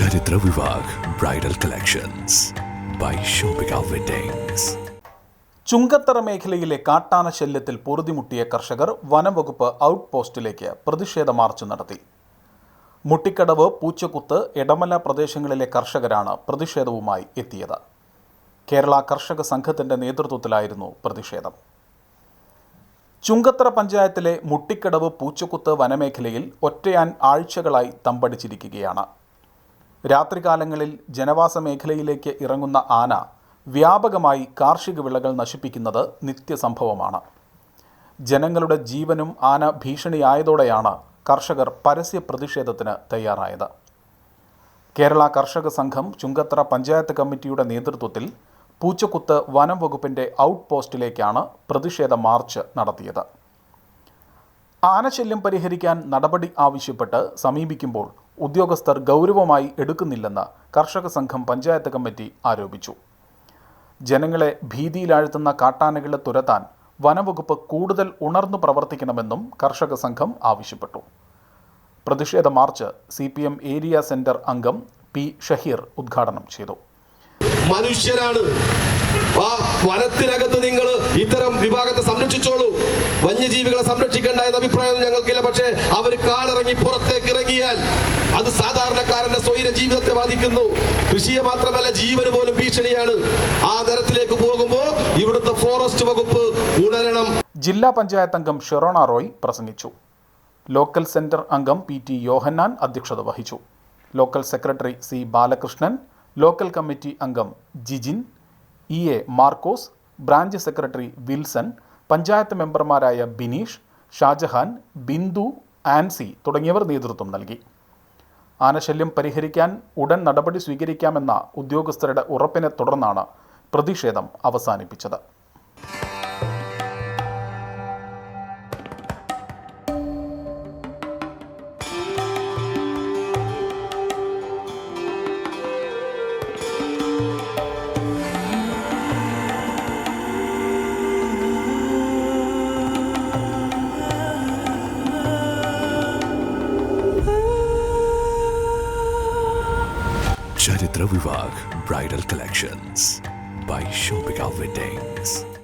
Charitra Vivah bridal collections by Shopika weddings Chungathara മേഖലയിലെ കാട്ടാന ശല്യത്തിൽ പൊറുതിമുട്ടിയ കർഷകർ വനംവകുപ്പ് ഔട്ട് പോസ്റ്റിലേക്ക് പ്രതിഷേധ മാർച്ച് നടത്തി. മുട്ടിക്കടവ് പൂച്ചക്കുത്ത് എടമല പ്രദേശങ്ങളിലെ കർഷകരാണ് പ്രതിഷേധവുമായി എത്തിയത്. കേരള കർഷക സംഘത്തിന്റെ നേതൃത്വത്തിലായിരുന്നു പ്രതിഷേധം. ചുങ്കത്തറ പഞ്ചായത്തിലെ മുട്ടിക്കടവ് പൂച്ചക്കുത്ത് വനമേഖലയിൽ ഒറ്റയാൻ ആഴ്ചകളായി തമ്പടിച്ചിരിക്കുകയാണ്. രാത്രികാലങ്ങളിൽ ജനവാസ മേഖലയിലേക്ക് ഇറങ്ങുന്ന ആന വ്യാപകമായി കാർഷിക വിളകൾ നശിപ്പിക്കുന്നത് നിത്യസംഭവമാണ്. ജനങ്ങളുടെ ജീവനും ആന ഭീഷണിയായതോടെയാണ് കർഷകർ പരസ്യ പ്രതിഷേധത്തിന് തയ്യാറായത്. കേരള കർഷക സംഘം ചുങ്കത്തറ പഞ്ചായത്ത് കമ്മിറ്റിയുടെ നേതൃത്വത്തിൽ പൂച്ചക്കുത്ത് വനം വകുപ്പിന്റെ ഔട്ട് പോസ്റ്റിലേക്കാണ് പ്രതിഷേധ മാർച്ച് നടത്തിയത്. ആനശല്യം പരിഹരിക്കാൻ നടപടി ആവശ്യപ്പെട്ട് സമീപിക്കുമ്പോൾ ഉദ്യോഗസ്ഥർ ഗൗരവമായി എടുക്കുന്നില്ലെന്ന് കർഷക സംഘം പഞ്ചായത്ത് കമ്മിറ്റി ആരോപിച്ചു. ജനങ്ങളെ ഭീതിയിലാഴ്ത്തുന്ന കാട്ടാനകളെ തുരത്താൻ വനവകുപ്പ് കൂടുതൽ ഉണർന്നു പ്രവർത്തിക്കണമെന്നും കർഷക സംഘം ആവശ്യപ്പെട്ടു. പ്രതിഷേധ march C P M area centre അംഗം പി ഷഹീർ ഉദ്ഘാടനം ചെയ്തു. മനുഷ്യരാണ്. വനത്തിനകത്ത് നിങ്ങൾ ഇത്തരം വിഭാഗത്തെ സംരക്ഷിച്ചോളൂ. വന്യജീവികളെ സംരക്ഷിക്കേണ്ട എന്ന അഭിപ്രായം ഞങ്ങൾക്കില്ല. പക്ഷേ അവർ കാലിറങ്ങി പുറത്തേക്ക് ഇറങ്ങിയാൽ അത് സാധാരണക്കാരന്റെ സ്വൈര ജീവിതത്തെ ബാധിക്കുന്നു. കൃഷിയെ മാത്രമല്ല ജീവന് പോലും ഭീഷണിയാണ്. ആ തരത്തിലേക്ക് പോകുമ്പോൾ ഇവിടുത്തെ ഫോറസ്റ്റ് വകുപ്പ് ഉണരണം ജില്ലാ പഞ്ചായത്ത് അംഗം ഷെറോണ റോയ് പ്രസംഗിച്ചു. ലോക്കൽ സെന്റർ അംഗം പി ടി യോഹന്നാൻ അധ്യക്ഷത വഹിച്ചു. Local secretary C Balakrishnan local committee അംഗം Jijin E A Markose branch secretary Wilson panchayat മെമ്പർമാരായ ബിനീഷ് ഷാജഹാൻ ബിന്ദു ആൻസി തുടങ്ങിയവർ നേതൃത്വം നൽകി. ആനശല്യം പരിഹരിക്കാൻ ഉടൻ നടപടി സ്വീകരിക്കാമെന്ന ഉദ്യോഗസ്ഥരുടെ ഉറപ്പിനെ തുടർന്നാണ് പ്രതിഷേധം അവസാനിപ്പിച്ചത്. Charitra Vivah bridal collections by Shopika weddings